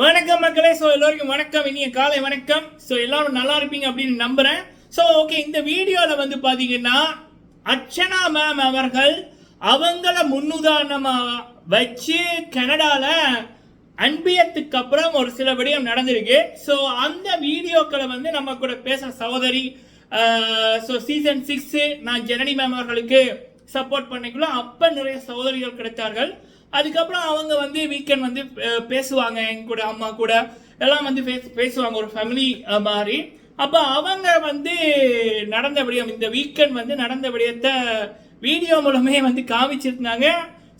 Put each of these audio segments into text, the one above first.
வணக்கம் மக்களே. ஸோ எல்லோருக்கும் வணக்கம். இனிய காலை வணக்கம். ஸோ எல்லாரும் நல்லா இருப்பீங்க அப்படின்னு நம்புறேன். ஸோ ஓகே இந்த வீடியோவில் வந்து பார்த்தீங்கன்னா அர்ச்சனா மேம் அவர்கள் அவங்கள முன்னுதாரணமாக வச்சு கனடாவில் அன்பியத்துக்கு அப்புறம் ஒரு சில விடயம் நடந்திருக்கு. ஸோ அந்த வீடியோக்களை வந்து நம்ம கூட பேசுகிற சகோதரி ஸோ சீசன் சிக்ஸு நான் ஜனனி மேம் அவர்களுக்கு சப்போர்ட் பண்ணிக்கலாம் அப்போ நிறைய சகோதரிகள் கிடைத்தார்கள். அதுக்கப்புறம் அவங்க வந்து வீக்கெண்ட் வந்து பேசுவாங்க எங்க கூட அம்மா கூட. எல்லாம் வந்து பேச பேசுவாங்க ஒரு ஃபேமிலி மாதிரி. அப்போ அவங்க வந்து நடந்த விடயம் இந்த வீக்கெண்ட் வந்து நடந்த விடயத்தை வீடியோ மூலமே வந்து காமிச்சிருந்தாங்க.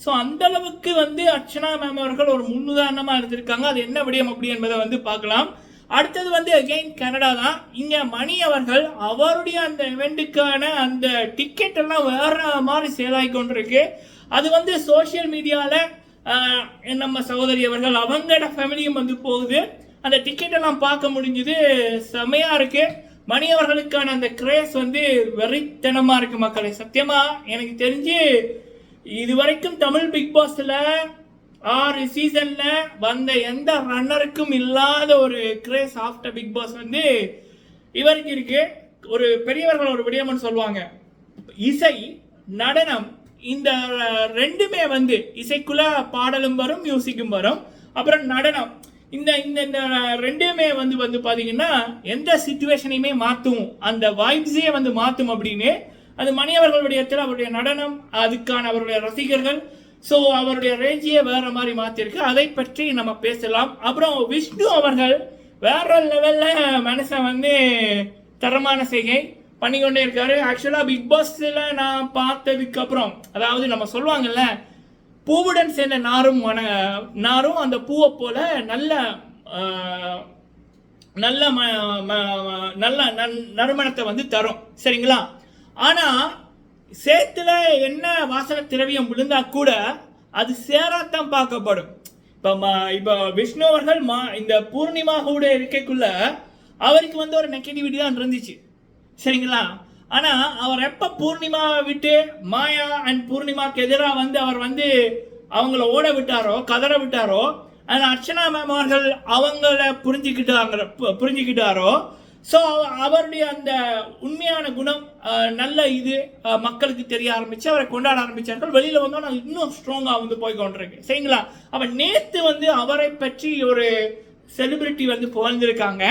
ஸோ அந்த அளவுக்கு வந்து அர்ச்சனா மேம் அவர்கள் ஒரு முன்னுதாரணமாக இருந்திருக்காங்க. அது என்ன விடயம் அப்படி என்பதை வந்து பார்க்கலாம். அடுத்தது வந்து அகைன் கனடா தான். இங்கே மணி அவர்கள் அவருடைய அந்த இவெண்ட்டுக்கான அந்த டிக்கெட் எல்லாம் வேற மாதிரி சேலாகி கொண்டிருக்கு. அது வந்து சோஷியல் மீடியாவில் நம்ம சகோதரி அவர்கள் அவங்களோட ஃபேமிலியும் வந்து போகுது. அந்த டிக்கெட் எல்லாம் பார்க்க முடிஞ்சுது. செமையாக இருக்குது மணி அவர்களுக்கான அந்த கிரேஸ் வந்து வெறித்தனமாக இருக்கு மக்களை. சத்தியமாக எனக்கு தெரிஞ்சு இது வரைக்கும் தமிழ் பிக் பாஸில் ஆறு சீசனில் வந்த எந்த ரன்னருக்கும் இல்லாத ஒரு கிரேஸ் ஆஃப்டர் பிக் பாஸ் வந்து இவருக்கு இருக்கு. ஒரு பெரியவர்கள் ஒரு விடயம்னு சொல்லுவாங்க. இசை நடனம் இந்த ரெண்டுமே வந்து இசைக்குள்ள பாடலும் வரும் மியூசிக்கும் வரும். அப்புறம் நடனம். இந்த இந்த இந்த ரெண்டுமே வந்து வந்து பார்த்தீங்கன்னா எந்த சுச்சுவேஷனையுமே மாற்றும் அந்த வைப்ஸே வந்து மாற்றும் அப்படின்னு. அது மணி அவர்களுடைய இடத்துல அவருடைய நடனம் அதுக்கான அவருடைய ரசிகர்கள். ஸோ அவருடைய ரேஞ்சியே வேற மாதிரி மாற்றிருக்கு அதை பற்றி நம்ம பேசலாம். அப்புறம் விஷ்ணு அவர்கள் வேற லெவலில் மனசை வந்து தரமான செய்கை. பண்ணிக்கொண்டே இருக்காரு ஆக்சுவலாக பிக் பாஸில் நான் பார்த்ததுக்கு அப்புறம் அதாவது நம்ம சொல்லுவாங்கல்ல பூவுடன் சேர்ந்த நாரும் மன நாரும் அந்த பூவை போல நல்ல நல்ல ம- ம- நல்ல நன்- நறுமணத்தை வந்து தரும். சரிங்களா? ஆனால் சேத்துல என்ன வாசன திரவியம் விழுந்தா கூட அது சேராத்தான் பார்க்கப்படும். இப்போ ம- இப்போ விஷ்ணு அவர்கள் மா- இந்த பூர்ணிமா கூட இருக்கைக்குள்ள அவருக்கு வந்து ஒரு நெகட்டிவிட்டி தான் இருந்துச்சு. சரிங்களா? ஆனால் அவர் எப்போ பூர்ணிமா விட்டு மாயா அண்ட் பூர்ணிமாவுக்கு எதிராக வந்து அவர் வந்து அவங்கள ஓட விட்டாரோ கதற விட்டாரோ அந்த அர்ச்சனா மேம் அவர்கள் அவங்கள புரிஞ்சுக்கிட்டாங்க பு- புரிஞ்சுக்கிட்டாரோ ஸோ அவருடைய அந்த உண்மையான குணம் நல்ல இது மக்களுக்கு தெரிய ஆரம்பிச்சு அவரை கொண்டாட ஆரம்பிச்சார்கள். வெளியில் வந்தோம் நான் இன்னும் ஸ்ட்ராங்காக வந்து போய் கொண்டிருக்கு சரிங்களா? அவர் நேற்று வந்து அவரை பற்றி ஒரு செலிபிரிட்டி வந்து புகழ்ந்திருக்காங்க.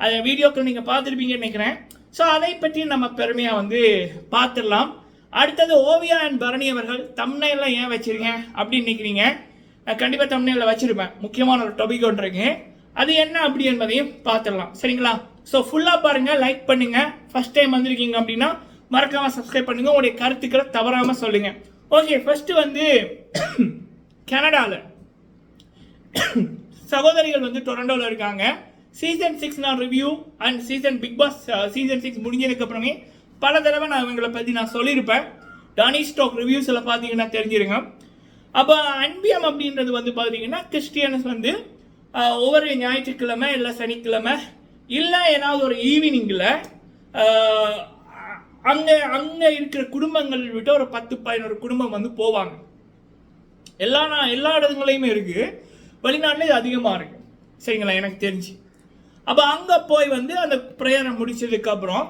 அதை வீடியோக்கள் நீங்கள் பார்த்துருப்பீங்கன்னு நினைக்கிறேன். ஸோ அதை பற்றி நம்ம பெருமையாக வந்து பார்த்துடலாம். அடுத்தது ஓவியா அண்ட் பரணி அவர்கள் தம்னையெல்லாம் ஏன் வச்சுருக்கேன் அப்படின்னு நினைக்கிறீங்க? கண்டிப்பாக தம்னையில் வச்சுருப்பேன். முக்கியமான ஒரு டாபிக் ஒன்று இருக்கு. அது என்ன அப்படி என்பதையும் பார்த்துடலாம். சரிங்களா? ஸோ ஃபுல்லாக பாருங்கள் லைக் பண்ணுங்கள் ஃபஸ்ட் டைம் வந்திருக்கீங்க அப்படின்னா மறக்காமல் சப்ஸ்கிரைப் பண்ணுங்கள் உங்களுடைய கருத்துக்களை தவறாமல் சொல்லுங்கள் ஓகே ஃபஸ்ட்டு வந்து கனடாவில் சகோதரிகள் வந்து டொரண்டோவில் இருக்காங்க. சீசன் சிக்ஸ் நான் review and season Bigg Boss season six முடிஞ்சதுக்கு அப்புறமே பல தடவை நான் இவங்களை பற்றி நான் சொல்லியிருப்பேன். டானி ஸ்டாக் ரிவ்யூஸில் பார்த்தீங்கன்னா தெரிஞ்சிருங்க. அப்போ அன்பியம் அப்படின்றது வந்து பார்த்தீங்கன்னா கிறிஸ்டியன்ஸ் வந்து uh, ஒவ்வொரு ஞாயிற்றுக்கிழமை இல்லை சனிக்கிழமை இல்லை ஏதாவது ஒரு ஈவினிங்கில் uh, அங்கே அங்கே இருக்கிற குடும்பங்கள் விட்டு ஒரு பத்து பதினோரு குடும்பம் வந்து போவாங்க. எல்லா நான் எல்லா இடங்களையுமே இருக்குது வெளிநாட்டில் இது அதிகமாக இருக்குது சரிங்களா? எனக்கு தெரிஞ்சு. அப்போ அங்கே போய் வந்து அந்த ப்ரேயரை முடிச்சதுக்கப்புறம்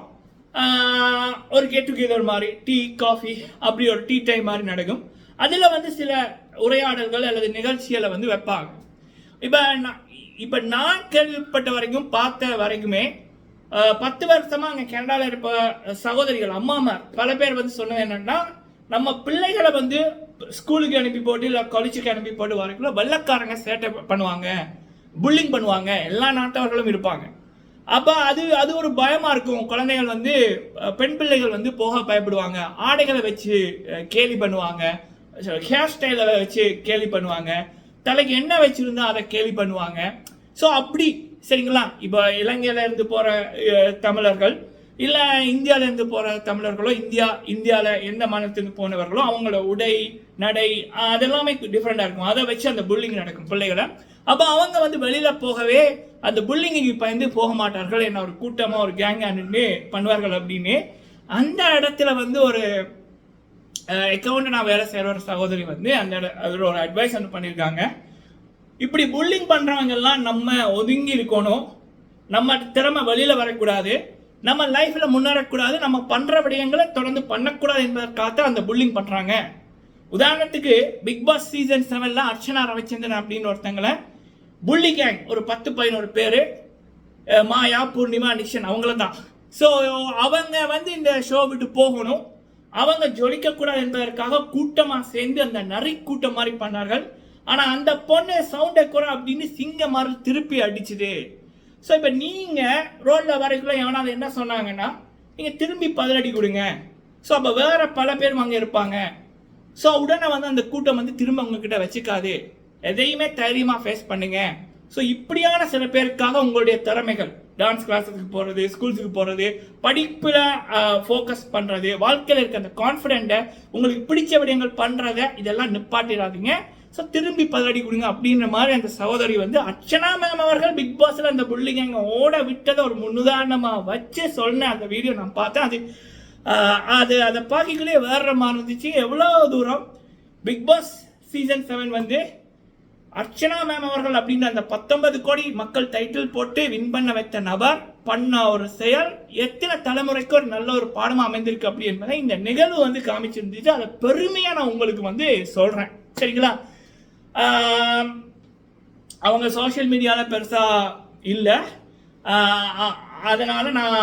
ஒரு கெட் டுகெதர் மாதிரி டீ காஃபி அப்படி ஒரு டீ டைம் மாதிரி நடக்கும். அதில் வந்து சில உரையாடல்கள் அல்லது நிகழ்ச்சிகளை வந்து வைப்பாங்க. இப்போ நான் இப்போ நான் கேள்விப்பட்ட வரைக்கும் பார்த்த வரைக்குமே பத்து வருஷமாக அங்கே கனடாவில் இருப்ப சகோதரிகள் அம்மாமார் பல பேர் வந்து சொன்னது என்னென்னா நம்ம பிள்ளைகளை வந்து ஸ்கூலுக்கு அனுப்பி போட்டு இல்லை காலேஜுக்கு அனுப்பி போட்டு வரைக்கும் வெள்ளக்காரங்க சேட்டை பண்ணுவாங்க. புல்லிங் பண்ணுவாங்க. எல்லா நாட்டவர்களும் இருப்பாங்க. அப்போ அது அது ஒரு பயமாக இருக்கும். குழந்தைகள் வந்து பெண் பிள்ளைகள் வந்து போக பயப்படுவாங்க. ஆடைகளை வச்சு கேலி பண்ணுவாங்க. ஹேர் ஸ்டைலை வச்சு கேலி பண்ணுவாங்க. தலைக்கு என்ன வச்சுருந்தோ அதை கேலி பண்ணுவாங்க. ஸோ அப்படி சரிங்களா? இப்போ இலங்கையில இருந்து போகிற தமிழர்கள் இல்லை இந்தியாவிலேருந்து போகிற தமிழர்களோ இந்தியா இந்தியாவில் எந்த மாநிலத்துக்கு போனவர்களோ அவங்களோட உடை நடை அதெல்லாமே டிஃப்ரெண்ட்டாக இருக்கும். அதை வச்சு அந்த புல்லிங் நடக்கும் பிள்ளைகளை. அப்போ அவங்க வந்து வெளியில் போகவே அந்த புல்லிங்கு பயந்து போக மாட்டார்கள். என்ன ஒரு கூட்டமாக ஒரு கேங்காக நின்று பண்ணுவார்கள் அப்படின்னு. அந்த இடத்துல வந்து ஒரு அக்கௌண்ட் நான் வேலை செய்கிற ஒரு சகோதரி வந்து அந்த அதில் ஒரு அட்வைஸ் வந்து பண்ணியிருக்காங்க. இப்படி புல்லிங் பண்ணுறவங்கெல்லாம் நம்ம ஒதுங்கி இருக்கணும். நம்ம திறமை வெளியில் வரக்கூடாது. நம்ம லைஃப்பில் முன்னேறக்கூடாது நம்ம பண்ணுற விடயங்களை தொடர்ந்து பண்ணக்கூடாது என்பதற்காக அந்த புல்லிங் பண்ணுறாங்க உதாரணத்துக்கு பிக் பாஸ் சீசன் செவனில் அர்ச்சனா ரவிச்சந்திரன் அப்படின்னு ஒருத்தங்களை புள்ளி கேங் ஒரு பத்து பதினோரு பேர் மாயா பூர்ணிமா நிஷன் அவங்கள தான் ஸோ அவங்க வந்து இந்த ஷோ விட்டு போகணும். அவங்க ஜொலிக்கக்கூடாது என்பதற்காக கூட்டமாக சேர்ந்து அந்த நரி கூட்டம் மாதிரி பண்ணார்கள். ஆனால் அந்த பொண்ணு சவுண்டை குறை அப்படின்னு சிங்க மாதிரி திருப்பி அடிச்சுது. ஸோ இப்போ நீங்கள் ரோட்டில் வரைக்குள்ள எவனாவது என்ன சொன்னாங்கன்னா நீங்கள் திரும்பி பதிலடி கொடுங்க. ஸோ அப்போ வேற பல பேர் அங்கே இருப்பாங்க. ஸோ உடனே வந்து அந்த கூட்டம் வந்து திரும்ப உங்ககிட்ட வச்சுக்காது. எதையுமே தைரியமாக ஃபேஸ் பண்ணுங்க. ஸோ இப்படியான சில பேருக்காக உங்களுடைய திறமைகள் டான்ஸ் கிளாஸுக்கு போகிறது ஸ்கூல்ஸுக்கு போகிறது படிப்பில் ஃபோக்கஸ் பண்ணுறது வாழ்க்கையில் இருக்க அந்த கான்ஃபிடென்ட்டை உங்களுக்கு பிடிச்ச விடயங்கள் பண்ணுறத இதெல்லாம் நிப்பாட்டிடாதீங்க. ஸோ திரும்பி பதிலடி கொடுங்க அப்படின்ற மாதிரி அந்த சகோதரி வந்து அர்ச்சனா மேம் அவர்கள் பிக் பாஸில் அந்த புள்ளிங்க ஓட விட்டதை ஒரு முன்னுதாரணமாக வச்சு சொன்ன அந்த வீடியோ நான் பார்த்தேன். அது அது அதை பார்க்கக்குள்ளே வேற மாதிரி இருந்துச்சு. எவ்வளோ தூரம்? பிக் பாஸ் சீசன் செவன் வந்து அர்ச்சனா மேம் அவர்கள் அப்படின்ற அந்த பத்தொன்பது கோடி மக்கள் டைட்டில் போட்டு வின் பண்ண வைத்த நபர் பண்ண ஒரு செயல் எத்தனை தலைமுறைக்கு ஒரு நல்ல ஒரு பாடமாக அமைந்திருக்கு அப்படி என்பதை இந்த நிகழ்வு வந்து காமிச்சிருந்துச்சு. அதை பெருமையாக நான் உங்களுக்கு வந்து சொல்கிறேன் சரிங்களா? அவங்க சோஷியல் மீடியாவில் பெருசாக இல்லை. அதனால் நான்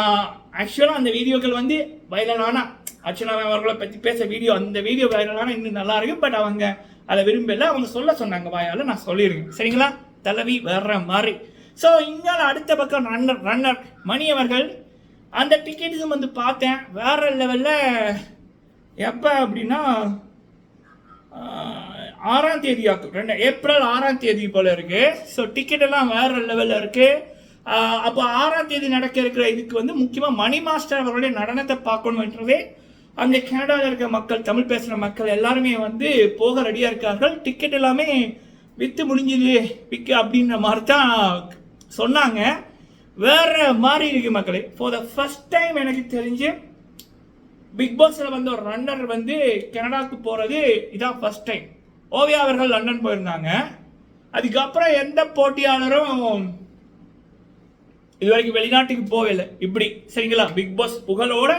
ஆக்சுவலாக அந்த வீடியோக்கள் வந்து வைரலான அர்ச்சனா அவர்களை பற்றி பேச வீடியோ அந்த வீடியோ வைரலான இன்னும் நல்லா இருக்கு. பட் அவங்க அதை விரும்பல. அவங்க சொல்ல சொன்னாங்க வாயால் நான் சொல்லியிருக்கேன் சரிங்களா? தலைவி வர்ற மாதிரி. ஸோ இங்கால அடுத்த பக்கம் ரன்னர் ரன்னர் மணி அவர்கள். அந்த டிக்கெட்ஸும் வந்து பார்த்தேன். வேற லெவலில் எப்போ அப்படின்னா ஆறாம் தேதி ரெண்டு ஏப்ரல் ஆறாம் தேதி போல இருக்கு. ஸோ டிக்கெட் எல்லாம் வேற லெவலில் இருக்கு. அப்போ ஆறாம் தேதி நடக்க இருக்கிற இதுக்கு வந்து முக்கியமாக மணி மாஸ்டர் அவருடைய நடனத்தை பார்க்கணுன்றதே அந்த கனடாவில் இருக்க மக்கள் தமிழ் பேசுகிற மக்கள் எல்லாருமே வந்து போக ரெடியாக இருக்கார்கள். டிக்கெட் எல்லாமே விற்று முடிஞ்சுது விற்க அப்படின்ற மாதிரி தான் சொன்னாங்க. வேற மாதிரி இருக்கு மக்களே. ஃபார் த ஃபஸ்ட் டைம் எனக்கு தெரிஞ்சு பிக் பாஸில் வந்து ஒரு ரன்னர் வந்து கனடாவுக்கு போகிறது இதான் ஃபர்ஸ்ட் டைம் ஓவியா அவர்கள் லண்டன் போயிருந்தாங்க. அதுக்கப்புறம் எந்த போட்டியாளரும் இது வரைக்கும் வெளிநாட்டுக்கு போகல. இப்படி சரிங்களா? பிக் பாஸ் புகழோட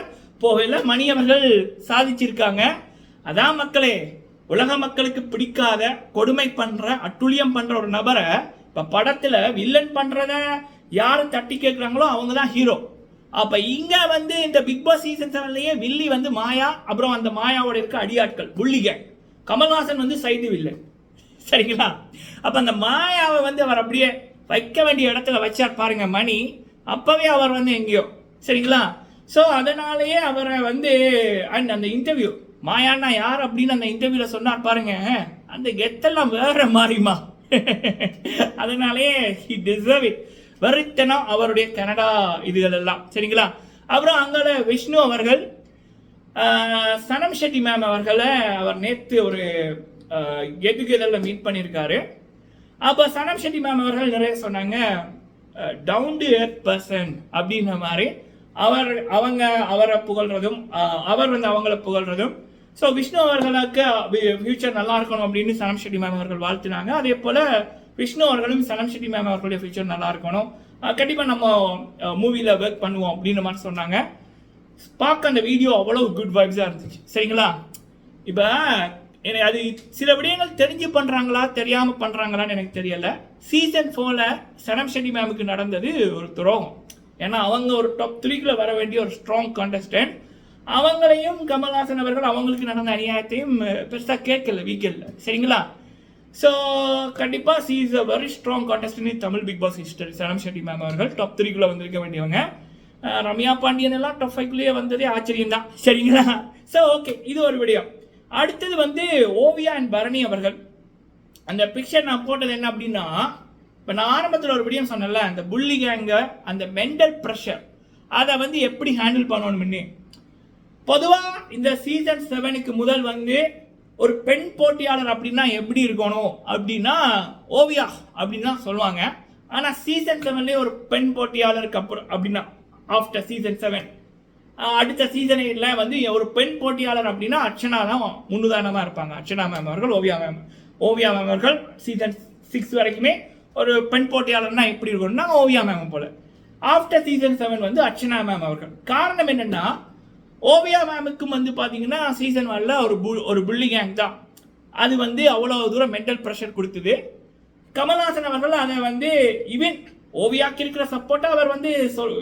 போகல. மணி அவர்கள் சாதிச்சிருக்காங்க. அதான் மக்களே உலக மக்களுக்கு பிடிக்காத கொடுமை பண்ற அட்டுழியம் பண்ற ஒரு நபரை இப்ப படத்துல வில்லன் பண்றத யாரு தட்டி கேட்குறாங்களோ அவங்க தான் ஹீரோ அப்ப இங்க வந்து இந்த பிக் பாஸ் சீசன் செவன்லயே வில்லி வந்து மாயா அப்புறம் அந்த மாயாவோட இருக்க அடியாட்கள் புள்ளிகள். கமல்ஹாசன் வந்து சைது வில்லன். சரிங்களா? அப்போ அந்த மாயாவை வந்து அவர் அப்படியே வைக்க வேண்டிய இடத்துல வச்சார் பாருங்க மணி. அப்போவே அவர் வந்து எங்கேயோ. சரிங்களா? ஸோ அதனாலேயே அவரை வந்து அண்ட் அந்த இன்டர்வியூ மாயான்னா யார் அப்படின்னு அந்த இன்டர்வியூவில் சொன்னார் பாருங்க. அந்த கெத்தெல்லாம் வேற மாறிமா அதனாலேயே ஹி டிசர்வ் இட் வெறித்தனம் அவருடைய கனடா இதுகள் எல்லாம். சரிங்களா? அப்புறம் அங்கே விஷ்ணு அவர்கள் சனம் ஷெட்டி மேம் அவர்களை அவர் நேற்று ஒரு எதுகுதலில் மீட் பண்ணியிருக்காரு அப்போ சனம் ஷெட்டி மேம் அவர்கள் நிறைய சொன்னாங்க டவுன் டு எர்த் பர்சன் அப்படின்ற மாதிரி. அவர் அவங்க அவரை புகழ்றதும் அவர் வந்து அவங்கள புகழ்றதும். ஸோ விஷ்ணு அவர்களுக்கு ஃபியூச்சர் நல்லா இருக்கணும் அப்படின்னு சனம் ஷெட்டி மேம் அவர்கள் வாழ்த்தினாங்க. அதே போல் விஷ்ணு அவர்களும் சனம் ஷெட்டி மேம் அவர்களுடைய ஃபியூச்சர் நல்லா இருக்கணும். கண்டிப்பாக நம்ம மூவியில் ஒர்க் பண்ணுவோம் அப்படின்ற மாதிரி சொன்னாங்க. பார்க்க அந்த வீடியோ அவ்வளவு குட் வைப்ஸாக இருந்துச்சு. சரிங்களா? இப்போ எனக்கு அது சில விடயங்கள் தெரிஞ்சு பண்ணுறாங்களா தெரியாமல் பண்ணுறாங்களான்னு எனக்கு தெரியலை. சீசன் ஃபோரில் சனம் ஷெட்டி மேமுக்கு நடந்தது ஒரு துரோகம். ஏன்னா அவங்க ஒரு டாப் த்ரீக்குள்ளே வர வேண்டிய ஒரு ஸ்ட்ராங் கான்டெஸ்டன்ட் அவங்களையும் கமல்ஹாசன் அவர்கள் அவங்களுக்கு நடந்த அநியாயத்தையும் பெருசாக கேட்கல வீக்கெண்டில் சரிங்களா? ஸோ கண்டிப்பாக she is a very strong contestant in Tamil Bigg Boss history Sanam Shetty ma'am அவர்கள் டாப் த்ரீக்குள்ளே வந்திருக்க வேண்டியவங்க. ரம்யா பாண்டியன் எல்லாம் டஃப் ஃபைவ்லேயே வந்ததே ஆச்சரியம் தான் சரிங்களா? ஸோ ஓகே இது ஒரு விடயம் அடுத்தது வந்து ஓவியா அண்ட் பரணி அவர்கள். அந்த பிக்சர் நான் போட்டது என்ன அப்படின்னா இப்போ நான் ஆரம்பத்தில் ஒரு வீடியோ சொன்னேன்ல அந்த புள்ளி கேங்கை அந்த மென்டல் ப்ரெஷர் அதை வந்து எப்படி ஹேண்டில் பண்ணணும்னு. பொதுவாக இந்த சீசன் செவனுக்கு முதல் வந்து ஒரு பெண் போட்டியாளர் அப்படின்னா எப்படி இருக்கணும்? அப்படின்னா ஓவியா அப்படின்னு தான் சொல்லுவாங்க. ஆனால் சீசன் செவன்லேயே ஒரு பெண் போட்டியாளருக்கு அப்புறம் அப்படின்னா ஆஃப்டர் சீசன் செவன் அடுத்த சீசனில் வந்து ஒரு பெண் போட்டியாளர் அப்படின்னா அர்ச்சனா தான் முன்னுதாரணமாக இருப்பாங்க. அர்ச்சனா மேம் அவர்கள் ஓவியா மேம் ஓவியா மேம் அவர்கள் சீசன் சிக்ஸ் வரைக்குமே ஒரு பெண் போட்டியாளர்னா எப்படி இருக்கும்னா ஓவியா மேம் போல. ஆஃப்டர் சீசன் செவன் வந்து அர்ச்சனா மேம் அவர்கள். காரணம் என்னன்னா ஓவியா மேமுக்கும் வந்து பார்த்தீங்கன்னா சீசன் ஒன்ல ஒரு புல் ஒரு புள்ளி கேங் தான். அது வந்து அவ்வளோ தூரம் மென்டல் ப்ரெஷர் கொடுத்தது. கமல்ஹாசன் அவர்கள் அதை வந்து ஈவன் ஓவியாக்கு இருக்கிற சப்போர்ட்டை அவர் வந்து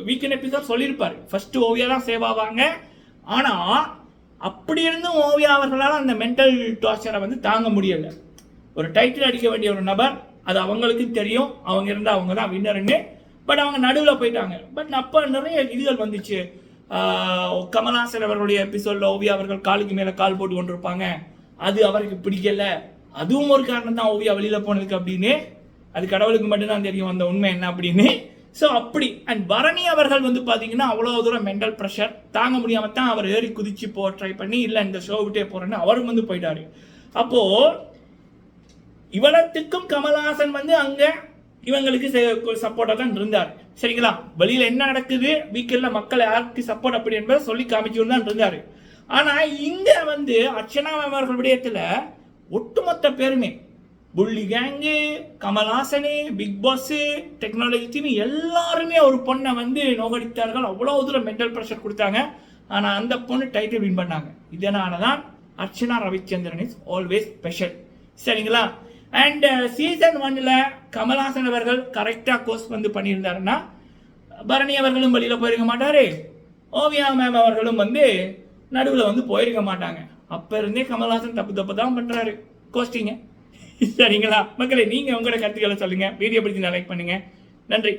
வீக்கெண்ட் எபிசோட் சொல்லியிருப்பார். ஃபர்ஸ்ட் ஓவியா தான் சேவ் ஆவாங்க. ஆனால் அப்படி இருந்தும் ஓவியா அவர்களால் அந்த மென்டல் டார்ச்சரை வந்து தாங்க முடியலை. ஒரு டைட்டில் அடிக்க வேண்டிய ஒரு நபர் அது அவங்களுக்கும் தெரியும். அவங்க இருந்தால் அவங்க தான் வின்னருன்னு பட் அவங்க நடுவில் போயிட்டாங்க. பட் அப்போ நிறைய இதுகள் வந்துச்சு. கமலாசன் அவர்களுடைய எபிசோடில் ஓவியா அவர்கள் காலுக்கு மேலே கால் போட்டு கொண்டிருப்பாங்க. அது அவருக்கு பிடிக்கல. அதுவும் ஒரு காரணம் தான் ஓவியா வெளியில் போனதுக்கு அப்படின்னு. அது கடவுளுக்கு மட்டும்தான் தெரியும் அந்த உண்மை என்ன அப்படின்னு. ஸோ அப்படி. அண்ட் பரணி அவர்கள் வந்து பார்த்தீங்கன்னா அவ்வளோ தூரம் மென்டல் ப்ரெஷர் தாங்க முடியாமல் தான் அவர் ஏறி குதிச்சு போ ட்ரை பண்ணி இல்லை இந்த ஷோ விட்டே போகிறேன்னு அவரும் வந்து போயிட்டாரு. அப்போது இவ்வளத்துக்கும் கமல்ஹாசன் வந்து அங்கே இவங்களுக்கு சப்போர்ட்டாக தான் இருந்தார். சரிங்களா? வெளியில் என்ன நடக்குது? வீக்கெண்டில் மக்கள் யாருக்கு சப்போர்ட் அப்படி என்பதை சொல்லி காமிச்சுட்டு தான் இருந்தார். ஆனால் இங்கே வந்து அர்ச்சனா அவர்கள் விடயத்தில் ஒட்டுமொத்த பேருமே புள்ளி gang Kamal Haasan Bigg Boss technology team எல்லாருமே ஒரு பொண்ணை வந்து நோகடித்தார்கள். அவ்வளோ தூரம் மென்டல் ப்ரெஷர் கொடுத்தாங்க. ஆனால் அந்த பொண்ணு டைட்டில் வின் பண்ணாங்க. இதனால தான் Archana Ravichandran is always special சரிங்களா? அண்ட் சீசன் ஒன்னில் கமல்ஹாசன் அவர்கள் கரெக்டாக கோர்ஸ் வந்து பண்ணியிருந்தாருன்னா பரணி அவர்களும் வெளியில் போயிருக்க மாட்டாரு. ஓவியா மேம் அவர்களும் வந்து நடுவில் வந்து போயிருக்க மாட்டாங்க. அப்போ இருந்தே கமல்ஹாசன் தப்பு தப்பு தான் பண்ணுறாரு கோஸ்டிங்க சரிங்களா? மக்களை நீங்கள் உங்களோட கருத்துக்களை சொல்லுங்கள் வீடியோ பிடிச்சி லைக் பண்ணுங்கள் நன்றி.